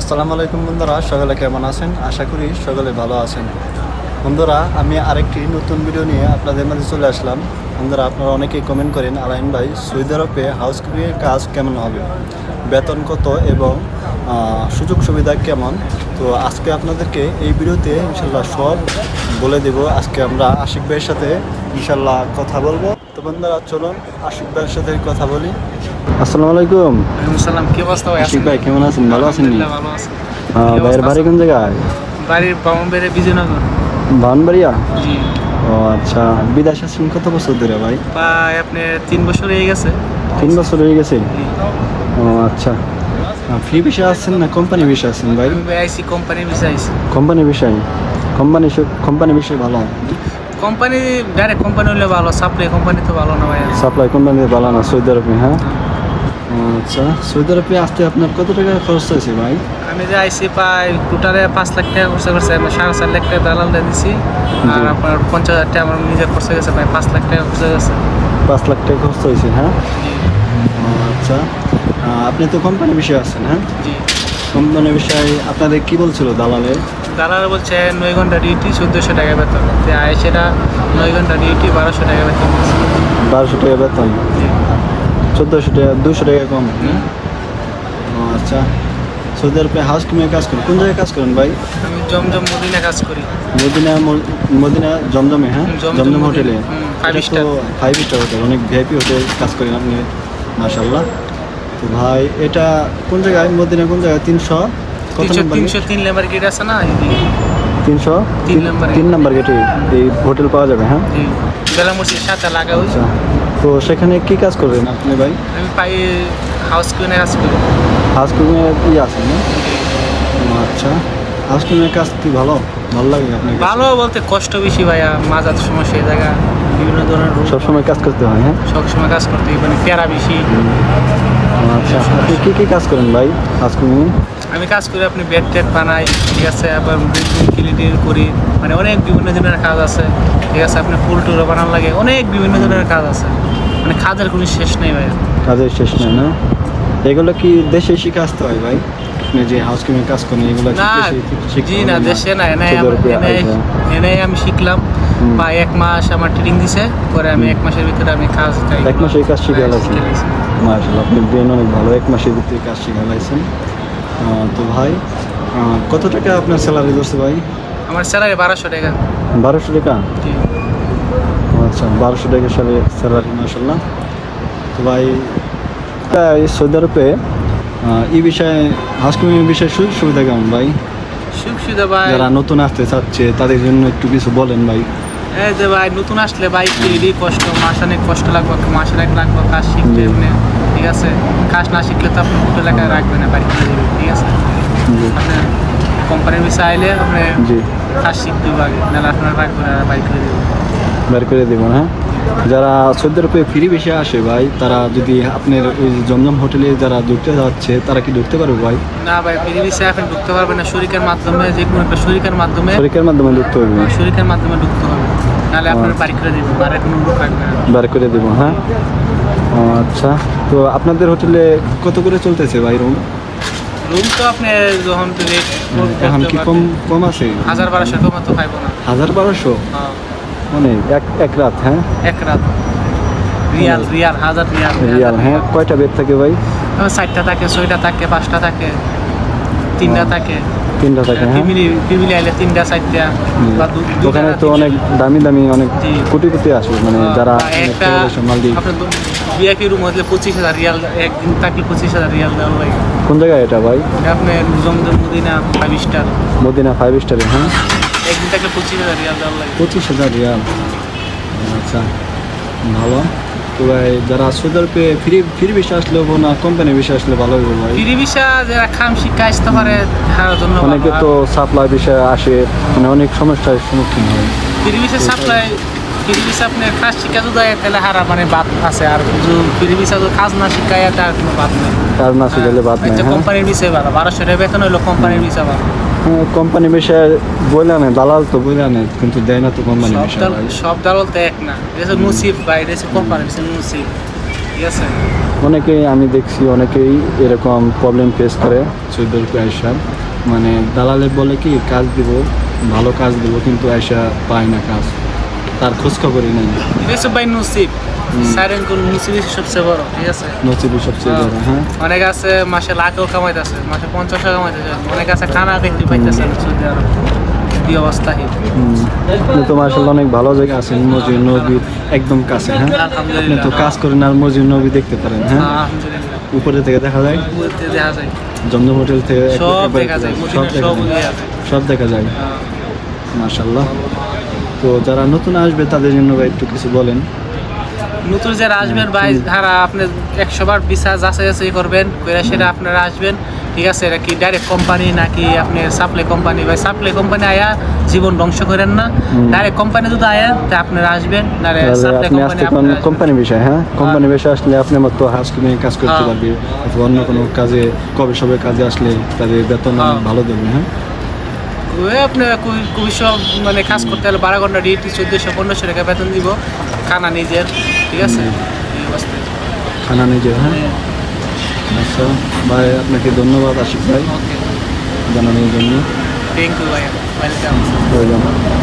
আসসালামু আলাইকুম বন্ধুরা, সকলে কেমন আছেন? আশা করি সকলে ভালো আছেন। বন্ধুরা, আমি আরেকটি নতুন ভিডিও নিয়ে আপনাদের মাঝে চলে আসলাম। বন্ধুরা, আপনারা অনেকেই কমেন্ট করেন, আলাইন ভাই, সৌদি আরবে হাউসকিপিংয়ের কাজ কেমন হবে? বেতন কত এবং সুযোগ সুবিধা কেমন? তো আজকে আপনাদেরকে এই ভিডিওতে ইনশাল্লাহ সব বলে দেব। আজকে আমরা আশিক ভাইয়ের সাথে ইনশাল্লাহ কথা বলব। তো বন্ধুরা, চলুন আশিক ভাইয়ের সাথে কথা বলি। আসসালামু আলাইকুম। সালাম কি অবস্থা ভাই? আশিক ভাই কেমন আছেন? ভালো আছেন ভালো আছি। ভাইয়ের বাড়ি কোন জায়গায় বাড়ির বামনবাড়ি বিজয়নগর। বানবাড়িয়া জি। ও আচ্ছা। বিদেশ আছেন কত বছর ধরে ভাই? প্রায় আপনি তিন বছর হয়ে গেছে। তিন বছর হয়ে গেছে? ও আচ্ছা। ফ্রি বিষয় আছেন না কোম্পানি বিষয় আছেন ভাই? আইসি কোম্পানির বিষয় আইসি কোম্পানি বিষয়? কোম্পানি কোম্পানি বিষয় ভালো? কোম্পানি ডাইরেক্ট কোম্পানি হলে ভালো সাপ্লাই কোম্পানি তো ভালো না ভাই। সাপ্লাই কোম্পানি ভালো না সৌদি আরবে হ্যাঁ? ও আচ্ছা সৌদি আরবে আসতে আপনার কত টাকা খরচ হয়েছে ভাই? আমি যে আইসি পাই টোটালে পাঁচ লাখ টাকা খরচা করছে আমি সাড়ে চার লাখ টাকা দালাল দিয়ে দিছি আর আপনার পঞ্চাশ হাজার টাকা আমার নিজে খরচা গেছে ভাই পাঁচ লাখ টাকা খরচা গেছে। পাঁচ লাখ টাকা খরচ হয়েছে হ্যাঁ? আচ্ছা। আপনি তো কোম্পানি বিষয়ে আছেন হ্যাঁ? জি। কোম্পানি বিষয়ে আপনাদের কি বলছিল দালালে? দালাল বলছে নয় ঘণ্টা ডিউটি চোদ্দোশো টাকা বেতন। যে আয় সেটা নয় ঘণ্টা ডিউটি বারোশো টাকা বেতন। বারোশো টাকা বেতন। চোদ্দোশো টাকা দুশো টাকা কম। আচ্ছা। সৌদি আরবে হাউস কিমে কাজ করেন? কোন জায়গায় কাজ করেন ভাই? আমি জমজম মদিনা কাজ করি। মদিনা মদিনা জমজমে হ্যাঁ? জমজম হোটেলে? star। তো ফাইভ স্টার হোটেল অনেক ভিআইপি হোটেল কাজ করেন আপনি মাশাল্লাহ তো ভাই এটা কোন জায়গায়? মদিনা কোন জায়গায়? তিনশো? তিনশো নম্বর তিন লেবার গেট আছে না? তিনশো? তিন নম্বরে। নাম্বার গেটে এই হোটেল পাওয়া যাবে হ্যাঁ? বেলা মসজিদ সাথে লাগা হয়েছে। তো সেখানে কি কাজ করবেন আপনি ভাই? আমি পাই হাউস কিনে কাজ করি হাউস কিমে কি আছে না? আচ্ছা। হাউস কিমের কাজ কি ভালো? ভালো লাগে আপনার কাছে? ভালো বলতে কষ্ট বেশি ভাইয়া মাজার সমস্যা এই জায়গা বিভিন্ন ধরনের সবসময় কাজ করতে হয় হ্যাঁ? সবসময় কাজ করতে হয়, মানে প্যারা বেশি। আচ্ছা আপনি কী কী কাজ করেন ভাই হাউস কিমে আমি কাজ করি আপনি বেড টেড বানাই ঠিক আছে আবার ক্লিনিং করি মানে অনেক বিভিন্ন ধরনের কাজ আছে ঠিক আছে আপনি ফুল টুলও বানানো লাগে অনেক বিভিন্ন ধরনের কাজ আছে। মানে কাজের কোনো শেষ নেই ভাইয়া কাজের শেষ নেই না? এগুলো কি দেশে শিখে আসতে হয় ভাই? আপনি যে হাউস কিমে কাজ করেন এগুলো জি না দেশে না এনে আরবে এনে আমি শিখলাম। বা এক মাস আমার ট্রেনিং দিছে পরে আমি এক মাসের ভিতরে আমি কাজ এক মাসে এই কাজ শিখে গেছেন শিখে আপনি ব্রেন অনেক ভালো এক মাসের ভিতরে কাজ শিখে গেছেন তো ভাই কত টাকা আপনার স্যালারি ধরছে ভাই? আমার স্যালারি বারোশো টাকা। বারোশো টাকা? জি। আচ্ছা বারোশো টাকা সালে স্যালারি মাসাল্লাহ তো ভাই সৌদি আরবে এই বিষয়ে হাউসকিপিং বিষয়ে সুযোগ সুবিধা কেমন ভাই? সুখ সুবিধা ভাই। যারা নতুন আসতে চাচ্ছে তাদের জন্য একটু কিছু বলেন ভাই। এই যে ভাই নতুন আসলে বাইক এরই কষ্ট মাস অনেক কষ্ট লাগবে মাস অনেক লাগবে কাজ শিখতে। আপনি ঠিক আছে? কাজ না শিখলে তো আপনি হোটেল এলাকায় রাখবেন না বাড়ি করে দেবেন ঠিক আছে? কোম্পানির বিষয়ে আইলে আপনি কাজ শিখতে হবে নাহলে আপনার রাখবেন আর বাড়ি করে দেবেন বের করে দেবো হ্যাঁ যারা সৌদি আরবে ফ্রি বেশি আসে ভাই তারা যদি আপনার ওই জমজম হোটেলে যারা ঢুকতে যাচ্ছে তারা কি ঢুকতে পারবে ভাই? না ভাই ফ্রি বিষয়ে আপনি ঢুকতে পারবে না। শরিকের মাধ্যমে যে কোনো একটা শরিকের মাধ্যমে শরীরের মাধ্যমে ঢুকতে হবে শরিকের মাধ্যমে ঢুকতে হবে। নাহলে আপনার বাড়ি করে দেবেন আর কোনো না বের করে দেবো হ্যাঁ? আচ্ছা। তো আপনাদের হোটেলে কত করে চলতেছে ভাই রুম রুম তো আপনি যখন এখন কি কম কম আছে? হাজার বারোশো কমা তো পাইবো না। হাজার বারোশো? হ্যাঁ, মানে এক এক রাত হ্যাঁ? এক রাত। রিয়াল রিয়াল হাজার রিয়াল রিয়াল। হ্যাঁ? কয়টা বেড থাকে ভাই? চারটা থাকে ছয়টা থাকে পাঁচটা থাকে তিনটা থাকে। তিনটা থাকে হ্যাঁ? ফ্যামিলি আইলে তিনটা চারটা ওখানে তো অনেক দামি দামি অনেক। কোটি কোটি আসবে মানে হ্যাঁ, যারা একটা বিআইপি রুম হলে পঁচিশ হাজার রিয়াল একদিন থাকলে পঁচিশ হাজার রিয়াল দেওয়া লাগে কোন জায়গায় এটা ভাই? আপনি Zamzam Medina five star Medina five স্টারে হ্যাঁ? একদিন থাকলে পঁচিশ হাজার রিয়াল দেওয়া লাগে। পঁচিশ হাজার রিয়াল। আচ্ছা ভালো। তো ভাই যারা সৌদি আরবে ফ্রি ফ্রি বেশি আসলে হব না কোম্পানি বেশি আসলে ভালো হবে ভাই। ফিরি ভিসা যারা খাম শিক্ষা আসতে পারে তার জন্য অনেকে তো সাপ্লাই বিষয়ে আসে মানে অনেক সমস্যার সম্মুখীন হয়। ফিরি ভিসা সাপ্লাই ফিরি ভিসা আপনি কাজ শিক্ষা যদি হয়, তাহলে হারা মানে বাদ আছে। আর ফিরি ভিসা যদি কাজ না শিখায় তার কোনো বাদ নেই। কাজ না শিখালে বাদ নেই হ্যাঁ? কোম্পানির বিষয় ভালো। বারোশো টাকা বেতন হলো কোম্পানির বিষয় ভালো। হ্যাঁ কোম্পানি বিষয়ে বলে আনে দালাল তো বলে আনে কিন্তু দেয় না তো কোম্পানি সব দালাল তো এক না। এটা নসিব বা এটা কোম্পানি হচ্ছে ঠিক আছে? অনেকেই আমি দেখছি অনেকেই এরকম প্রবলেম ফেস করে সুইদের আয়সা মানে দালালে বলে কি কাজ দিব ভালো কাজ দিব কিন্তু আয়সা পায় না কাজ। তার খোঁজ খবরই নেই ভাই নসিব। সাইরেন কোন নসিবই সবচেয়ে বড় ঠিক আছে? নচিবি সবচেয়ে বড় হ্যাঁ। অনেক আছে মাসে লাখও কামাইতেছে মাসে পঞ্চাশও কামাইতেছে। অনেক আছে খানা দেখতে পাইতেছে সৌদি আরব। কি অবস্থা আপনি তো মার্শাল্লাহ অনেক ভালো জায়গা আছেন নবীর একদম কাছে হ্যাঁ? আপনি তো কাজ করেন আর মজিদ নবী দেখতে পারেন হ্যাঁ? উপরে থেকে দেখা যায়? দেখা যায়। জমজম হোটেল থেকে সব দেখা যায় সব দেখা যায়। সব দেখা যায়। মার্শাল্লাহ তো যারা নতুন আসবে তাদের জন্য ভাই একটু কিছু বলেন। নতুন যারা আসবেন ভাই ধারা আপনি একশো বার ভিসা যাচাই যাচাই করবেন কইরা সেটা আপনারা আসবেন। ঠিক আছে এটা কি ডাইরেক্ট কোম্পানি নাকি আপনি সাপ্লাই কোম্পানি ভাই সাপ্লাই কোম্পানি আয়া জীবন ধ্বংস করেন না। ডাইরেক্ট কোম্পানি যদি আয়া তা আপনারা আসবেন। কোম্পানি বিষয় হ্যাঁ? কোম্পানি বিষয় আসলে আপনি মাত্র হাউস কিনে কাজ করতে হ্যাঁ। পারবে অথবা অন্য কোনো কাজে কবে সবে কাজে আসলে তাদের বেতন হ্যাঁ। ভালো দেবে হ্যাঁ? আপনি খুবই সব মানে কাজ করতে হলে বারো ঘণ্টা ডিউটি চোদ্দোশো পনেরোশো টাকা বেতন দিব খানা নিজের। ঠিক আছে? এই অবস্থায়। খানা নিজে হ্যাঁ? আচ্ছা ভাই আপনাকে ধন্যবাদ আশিক ভাই। জানানোর জন্য। থ্যাংক ইউ ভাই। ওয়েলকাম